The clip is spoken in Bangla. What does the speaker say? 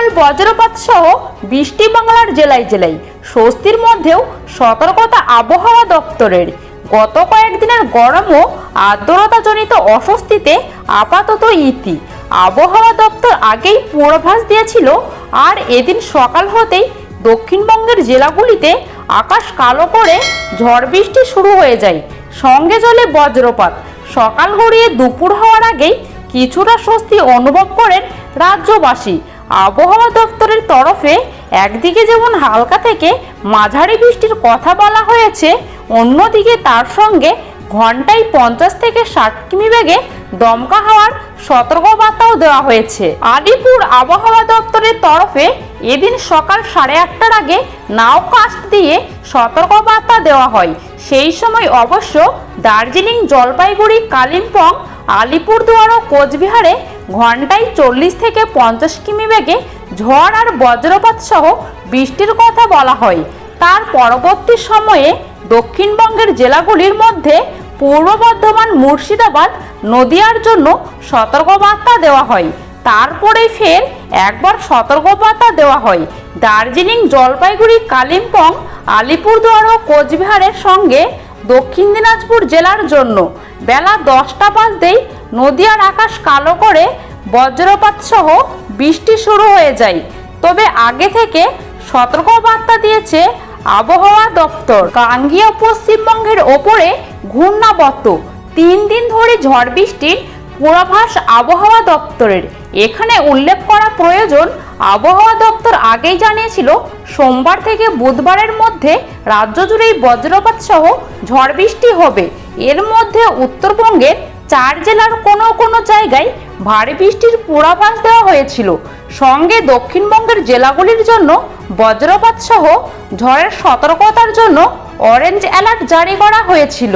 প্রবল বজ্রপাত সহ বৃষ্টি বাংলার জেলায় জেলায়। স্বস্তির মধ্যেও সতর্কতা আবহাওয়া দপ্তরের। গত কয়েকদিনের গরম ও আর্দ্রতাজনিত অস্বস্তিতে আপাতত ইতি। আবহাওয়া দপ্তর আগেই পূর্বাভাস দিয়েছিল, আর এদিন সকাল হতেই দক্ষিণবঙ্গের জেলাগুলিতে আকাশ কালো করে ঝড় বৃষ্টি শুরু হয়ে যায়। সঙ্গে চলে বজ্রপাত। সকাল গড়িয়ে দুপুর হওয়ার আগেই কিছুটা স্বস্তি অনুভব করেন রাজ্যবাসী। আবহাওয়া দপ্তরের তরফে একদিকে যেমন হালকা থেকে মাঝারি বৃষ্টির কথা বলা হয়েছে, অন্যদিকে তার সঙ্গে ঘন্টায় পঞ্চাশ থেকে ষাট কিমি বেগে দমকা হওয়ার সতর্কবার্তাও দেওয়া হয়েছে। আলিপুর আবহাওয়া দপ্তরের তরফে এদিন সকাল সাড়ে আটটার আগে নাও কাস্ট দিয়ে সতর্কবার্তা দেওয়া হয়। সেই সময় অবশ্য দার্জিলিং, জলপাইগুড়ি, কালিম্পং, আলিপুরদুয়ার ও কোচবিহারে ঘন্টায় চল্লিশ থেকে পঞ্চাশ কিমি বেগে ঝড় আর বজ্রপাত সহ বৃষ্টির কথা বলা হয়। তার পরবর্তী সময়ে দক্ষিণবঙ্গের জেলাগুলির মধ্যে পূর্ব বর্ধমান, মুর্শিদাবাদ নদিয়ার জন্য সতর্কবার্তা দেওয়া হয়। তারপরে ফের একবার সতর্কবার্তা দেওয়া হয়। দার্জিলিং, জলপাইগুড়ি, কালিম্পং, আলিপুরদুয়ার ও কোচবিহারের সঙ্গে দক্ষিণ দিনাজপুর জেলার জন্য। বেলা দশটা বাজতেই নদিয়ার আকাশ কালো করে বজ্রপাত সহ বৃষ্টি শুরু হয়ে যায়। তবে আগে থেকে সতর্কবার্তা দিয়েছে আবহাওয়া দপ্তর। গাঙ্গীয় পশ্চিমবঙ্গের ওপরে ঘূর্ণাবর্ত। তিন দিন ধরে ঝড় বৃষ্টির পূর্বাভাস আবহাওয়া দপ্তরের। এখানে উল্লেখ করা প্রয়োজন, আবহাওয়া দপ্তর আগেই জানিয়েছিল, সোমবার থেকে বুধবারের মধ্যে রাজ্য জুড়েই বজ্রপাত সহ ঝড় বৃষ্টি হবে। এর মধ্যে উত্তরবঙ্গের চার জেলার কোনো কোনো জায়গায় ভারী বৃষ্টির পূর্বাভাস দেওয়া হয়েছিল। সঙ্গে দক্ষিণবঙ্গের জেলাগুলির জন্য বজ্রপাত সহ ঝড়ের সতর্কতার জন্য অরেঞ্জ অ্যালার্ট জারি করা হয়েছিল।